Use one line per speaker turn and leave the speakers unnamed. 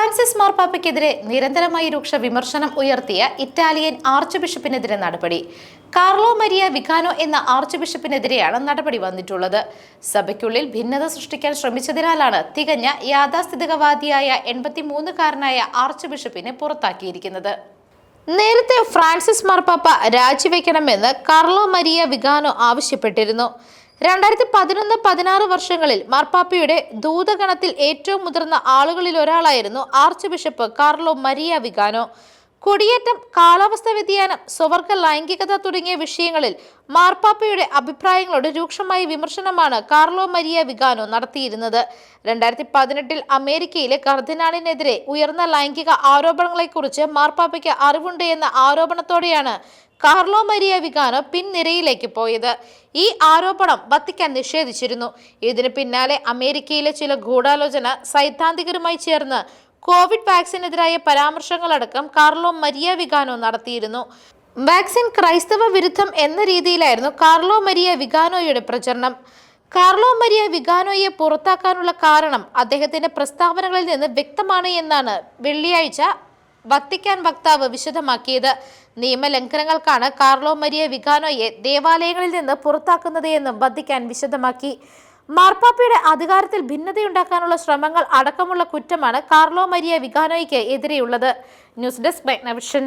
Francis മാർപ്പാപ്പയ്ക്കെതിരെ നിരന്തരമായി രൂക്ഷ വിമർശനം ഉയർത്തിയ ഇറ്റാലിയൻ ആർച്ച് ബിഷപ്പിനെതിരെ നടപടി. കാർലോ മരിയ വിഖാനോ എന്ന ആർച്ച് ബിഷപ്പിനെതിരെയാണ് നടപടി വന്നിട്ടുള്ളത്. സഭയ്ക്കുള്ളിൽ ഭിന്നത സൃഷ്ടിക്കാൻ ശ്രമിച്ചതിനാലാണ് തികഞ്ഞ യാഥാസ്ഥിതികവാദിയായ എൺപത്തിമൂന്നുകാരനായ ആർച്ച് ബിഷപ്പിനെ പുറത്താക്കിയിരിക്കുന്നത്. നേരത്തെ ഫ്രാൻസിസ് മാർപ്പാപ്പ രാജിവെക്കണമെന്ന് കാർലോ മരിയ വിഗാനോ ആവശ്യപ്പെട്ടിരുന്നു. രണ്ടായിരത്തി പതിനൊന്ന് പതിനാറ് വർഷങ്ങളിൽ മാർപ്പാപ്പയുടെ ദൂതഗണത്തിൽ ഏറ്റവും മുതിർന്ന ആളുകളിൽ ഒരാളായിരുന്നു archbishop Carlo Maria Vigano. കുടിയേറ്റം കാലാവസ്ഥാ വ്യതിയാനം സ്വവർഗ ലൈംഗികത തുടങ്ങിയ വിഷയങ്ങളിൽ മാർപ്പാപ്പയുടെ അഭിപ്രായങ്ങളോട് രൂക്ഷമായ വിമർശനമാണ് കാർലോ മരിയ വിഗാനോ നടത്തിയിരുന്നത്. രണ്ടായിരത്തി പതിനെട്ടിൽ അമേരിക്കയിലെ കർദിനാളിനെതിരെ ഉയർന്ന ലൈംഗിക ആരോപണങ്ങളെക്കുറിച്ച് മാർപ്പാപ്പയ്ക്ക് അറിവുണ്ട് എന്ന ആരോപണത്തോടെയാണ് കാർലോ മരിയ വിഗാനോ പിൻനിരയിലേക്ക് പോയത്. ഈ ആരോപണം വത്തിക്കാൻ നിഷേധിച്ചിരുന്നു. ഇതിന് പിന്നാലെ അമേരിക്കയിലെ ചില ഗൂഢാലോചന സൈദ്ധാന്തികരുമായി ചേർന്ന് കോവിഡ് വാക്സിനെതിരായ പരാമർശങ്ങളടക്കം കാർലോ മരിയ വികാനോ നടത്തിയിരുന്നു. വാക്സിൻ ക്രൈസ്തവ വിരുദ്ധം എന്ന രീതിയിലായിരുന്നു കാർലോ മരിയ വിഗാനോയുടെ പ്രചരണം. കാർലോ മരിയ വിഗാനോയെ പുറത്താക്കാനുള്ള കാരണം അദ്ദേഹത്തിന്റെ പ്രസ്താവനകളിൽ നിന്ന് വ്യക്തമാണ് എന്നാണ് വെള്ളിയാഴ്ച വത്തിക്കാൻ വക്താവ് വിശദമാക്കിയത്. നിയമലംഘനങ്ങൾക്കാണ് കാർലോ മരിയ വിഗാനോയെ ദേവാലയങ്ങളിൽ നിന്ന് പുറത്താക്കുന്നത് എന്നും വത്തിക്കാൻ വിശദമാക്കി. മാർപ്പാപ്പയുടെ അധികാരത്തിൽ ഭിന്നതയുണ്ടാക്കാനുള്ള ശ്രമങ്ങൾ അടക്കമുള്ള കുറ്റമാണ് കാർലോ മരിയ വിഗാനോയ്ക്ക് എതിരെയുള്ളത്. News desk by നവിഷൻ.